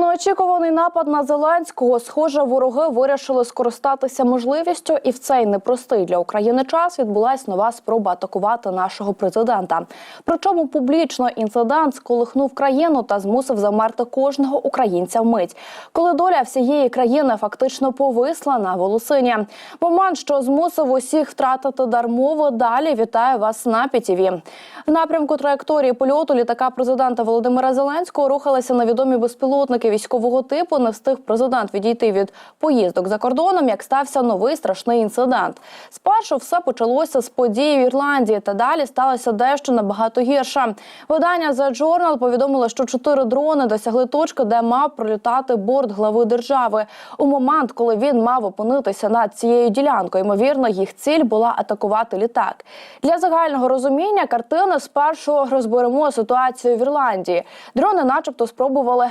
Неочікуваний напад на Зеленського. Схоже, вороги вирішили скористатися можливістю, і в цей непростий для України час відбулась нова спроба атакувати нашого президента. Причому публічно інцидент сколихнув країну та змусив замерти кожного українця вмить, коли доля всієї країни фактично повисла на волосині. Момент, що змусив усіх втратити дар мови. Далі вітаю вас на ПІТІВІ. В напрямку траєкторії польоту літака президента Володимира Зеленського рухалися невідомі безпілотники військового типу. Не встиг президент відійти від поїздок за кордоном, як стався новий страшний інцидент. Спершу все почалося з події в Ірландії, та далі сталося дещо набагато гірше. Видання The Journal повідомило, що чотири дрони досягли точки, де мав пролітати борт глави держави. У момент, коли він мав опинитися над цією ділянкою, ймовірно, їх ціль була атакувати літак. Для загального розуміння картини спершу розберемо ситуацію в Ірландії. Дрони, начебто, спробували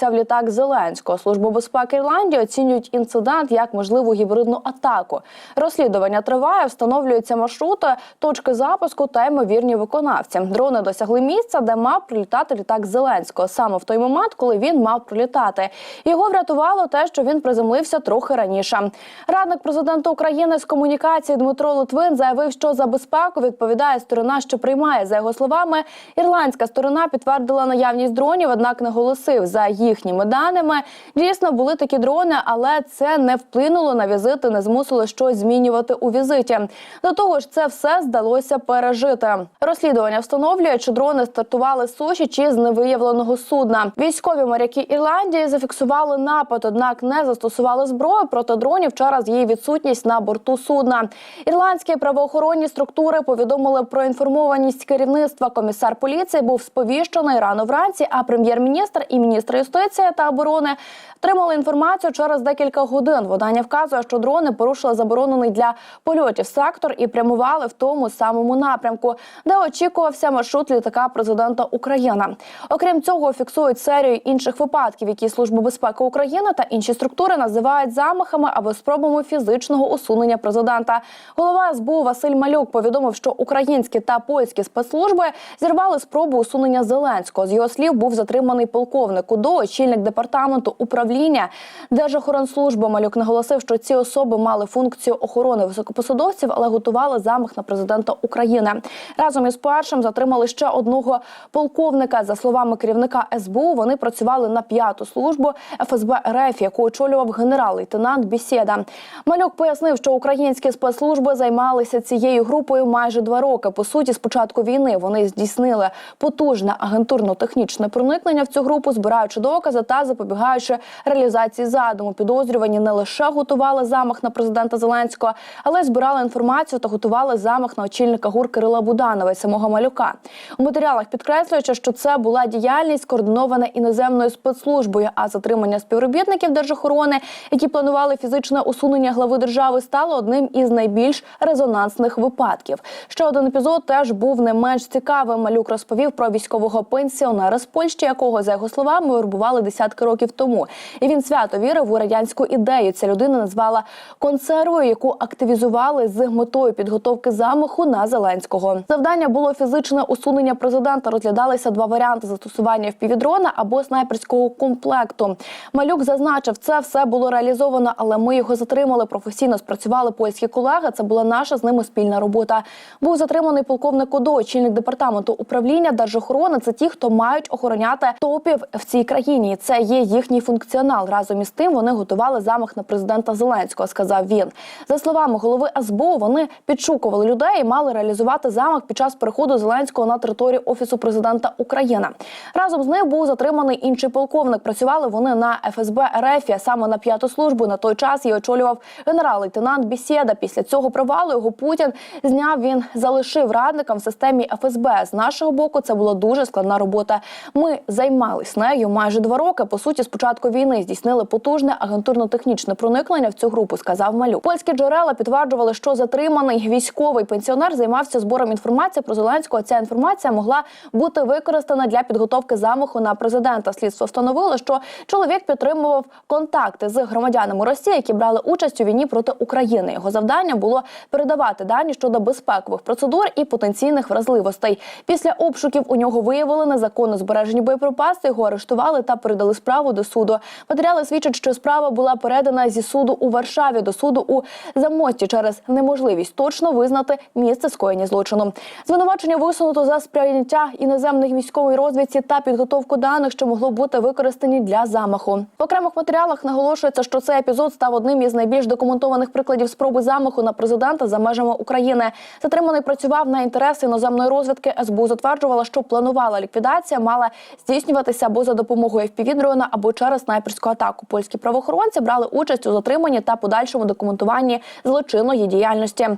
врізатися в літак Зеленського. Служба безпеки Ірландії оцінюють інцидент як можливу гібридну атаку. Розслідування триває, встановлюються маршрути, точки запуску та ймовірні виконавці. Дрони досягли місця, де мав прилітати літак Зеленського, саме в той момент, коли він мав прилітати. Його врятувало те, що він приземлився трохи раніше. Радник президента України з комунікації Дмитро Литвин заявив, що за безпеку відповідає сторона, що приймає. За його словами, ірландська сторона підтвердила наявність дронів, однак наголосив, за їхніми даними дійсно були такі дрони, але це не вплинуло на візити, не змусило щось змінювати у візиті. До того ж, це все здалося пережити. Розслідування встановлює, чи дрони стартували з суші чи з невиявленого судна. Військові моряки Ірландії зафіксували напад, однак не застосували зброю проти дронів через її відсутність на борту судна. Ірландські правоохоронні структури повідомили про інформованість керівництва. Комісар поліції був сповіщений рано вранці. А прем'єр-міністр і міністр юстиції та оборони отримали інформацію через декілька годин. Видання вказує, що дрони порушили заборонений для польотів сектор і прямували в тому самому напрямку, де очікувався маршрут літака президента України. Окрім цього, фіксують серію інших випадків, які служба безпеки України та інші структури називають замахами або спробами фізичного усунення президента. Голова СБУ Василь Малюк повідомив, що українські та польські спецслужби зірвали спробу усунення Зеленського. З його слів був затриманий полковник УДО, очільник департаменту управління Держохоронслужби. Малюк наголосив, що ці особи мали функцію охорони високопосадовців, але готували замах на президента України. Разом із першим затримали ще одного полковника. За словами керівника СБУ, вони працювали на п'яту службу ФСБ РФ, яку очолював генерал-лейтенант Бісєда. Малюк пояснив, що українські спецслужби займалися цією групою майже два роки. По суті, з початку війни вони здійснили потужне агентурно-технічне проникнення в цю групу, збираючи докази та запобігаючи реалізації задуму. Підозрювані не лише готували замах на президента Зеленського, але й збирали інформацію та готували замах на очільника ГУР Кирила Буданова і самого малюка. У матеріалах підкреслюючи, що це була діяльність координована іноземною спецслужбою. А затримання співробітників держохорони, які планували фізичне усунення глави держави, стало одним із найбільш резонансних випадків. Ще один епізод теж був не менш цікавим. Малюк розповів про військового пенсіонера з Польщі, якого за його словами вербували десятки років тому. І він свято вірив у радянську ідею. Ця людина назвала консервою, яку активізували з метою підготовки замаху на Зеленського. Завдання було фізичне усунення президента. Розглядалися два варіанти застосування впівдрона або снайперського комплекту. Малюк зазначив, це все було реалізовано, але ми його затримали. Професійно спрацювали польські колеги. Це була наша з ними спільна робота. Був затриманий полковник ОДО, очільник департаменту управління держохорони. Це ті, хто мають охороняти топів в цій країні. Це є їхній функціонал. Разом із тим вони готували замах на президента Зеленського. Сказав він. За словами голови СБУ, вони підшукували людей і мали реалізувати замах під час переходу Зеленського на територію офісу президента України. Разом з ним був затриманий інший полковник. Працювали вони на ФСБ РФ, а саме на п'яту службу. На той час її очолював генерал-лейтенант Бісєда. Після цього провалу його Путін зняв. Він залишив радникам в системі ФСБ. З нашого боку це була дуже складна робота. Ми займались нею майже два роки. По суті, з початку війни здійснили потужне агентурно-технічне проникнення в цю групу. Сказав Малюк. Польські джерела підтверджували, що затриманий військовий пенсіонер займався збором інформації про Зеленського. Ця інформація могла бути використана для підготовки замаху на президента. Слідство встановило, що чоловік підтримував контакти з громадянами Росії, які брали участь у війні проти України. Його завдання було передавати дані щодо безпекових процедур і потенційних вразливостей. Після обшуків у нього виявили незаконно збережені боєприпаси. Його арештували та та передали справу до суду. Матеріали свідчать, що справа була передана зі суду у Варшаві до суду у Замості через неможливість точно визнати місце скоєння злочину. Звинувачення висунуто за сприйняття іноземних військової розвідці та підготовку даних, що могло бути використані для замаху. В окремих матеріалах наголошується, що цей епізод став одним із найбільш документованих прикладів спроби замаху на президента за межами України. Затриманий працював на інтереси іноземної розвідки. СБУ затверджувала, що планувала ліквідація мала здійснюватися або за допомогою FPV-дрона, або через снайперську атаку. Польські правоохоронці брали участь у затриманні та подальшому документуванні злочинної діяльності.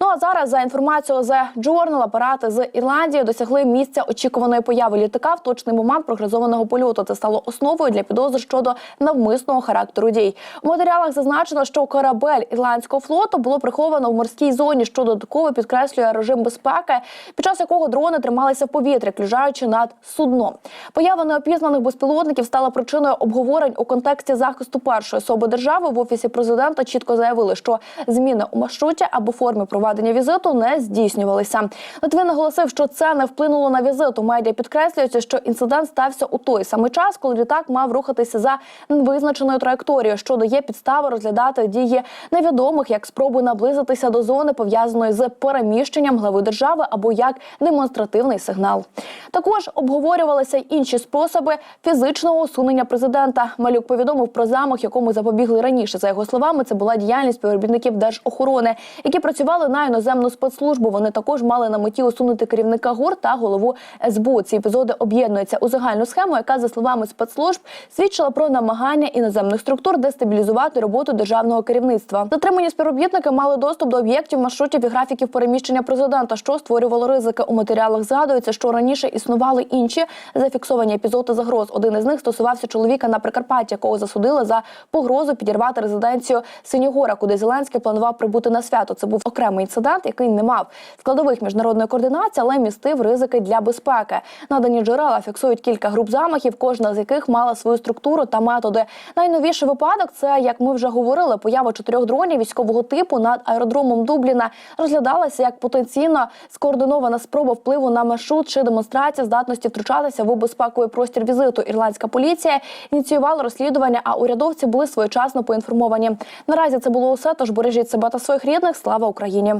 Ну а зараз за інформацією The Journal, апарати з Ірландії досягли місця очікуваної появи літака в точний момент прогнозованого польоту. Це стало основою для підозри щодо навмисного характеру дій. У матеріалах зазначено, що корабель ірландського флоту було приховано в морській зоні, що додатково підкреслює режим безпеки, під час якого дрони трималися в повітрі, клюжаючи над судном. Поява неопізнаних безпілотників стала причиною обговорень у контексті захисту першої особи держави. В офісі президента чітко заявили, що зміни у маршруті або формі проведення візиту не здійснювалися. Литвин наголосив, що це не вплинуло на візит. У медіа підкреслюється, що інцидент стався у той самий час, коли літак мав рухатися за визначеною траєкторією, що дає підстави розглядати дії невідомих як спробу наблизитися до зони, пов'язаної з переміщенням глави держави або як демонстративний сигнал. Також обговорювалися інші способи фізичного усунення президента. Малюк повідомив про замах, якому запобігли раніше. За його словами, це була діяльність співробітників держохорони, які працювали на іноземну спецслужбу. Вони також мали на меті усунути керівника ГУР та голову СБУ. Ці епізоди об'єднуються у загальну схему, яка за словами спецслужб свідчила про намагання іноземних структур дестабілізувати роботу державного керівництва. Затримані співробітники мали доступ до об'єктів, маршрутів і графіків переміщення президента, що створювало ризики. У матеріалах згадується, що раніше існували інші зафіксовані епізоди загроз. Один із них стосувався чоловіка на Прикарпатті, якого засудили за погрозу підірвати резиденцію Синігора, куди Зеленський планував прибути на свято. Це був окремий інцидент, який не мав складових міжнародної координації, але містив ризики для безпеки. Надані джерела фіксують кілька груп замахів, кожна з яких мала свою структуру та методи. Найновіший випадок це, як ми вже говорили, поява чотирьох дронів військового типу над аеродромом Дубліна розглядалася як потенційно скоординована спроба впливу на маршрут чи демонстрація здатності втручатися в безпековий простір візиту. Ірландська поліція ініціювала розслідування, а урядовці були своєчасно поінформовані. Наразі це було усе. Тож бережіть себе та своїх рідних. Слава Україні.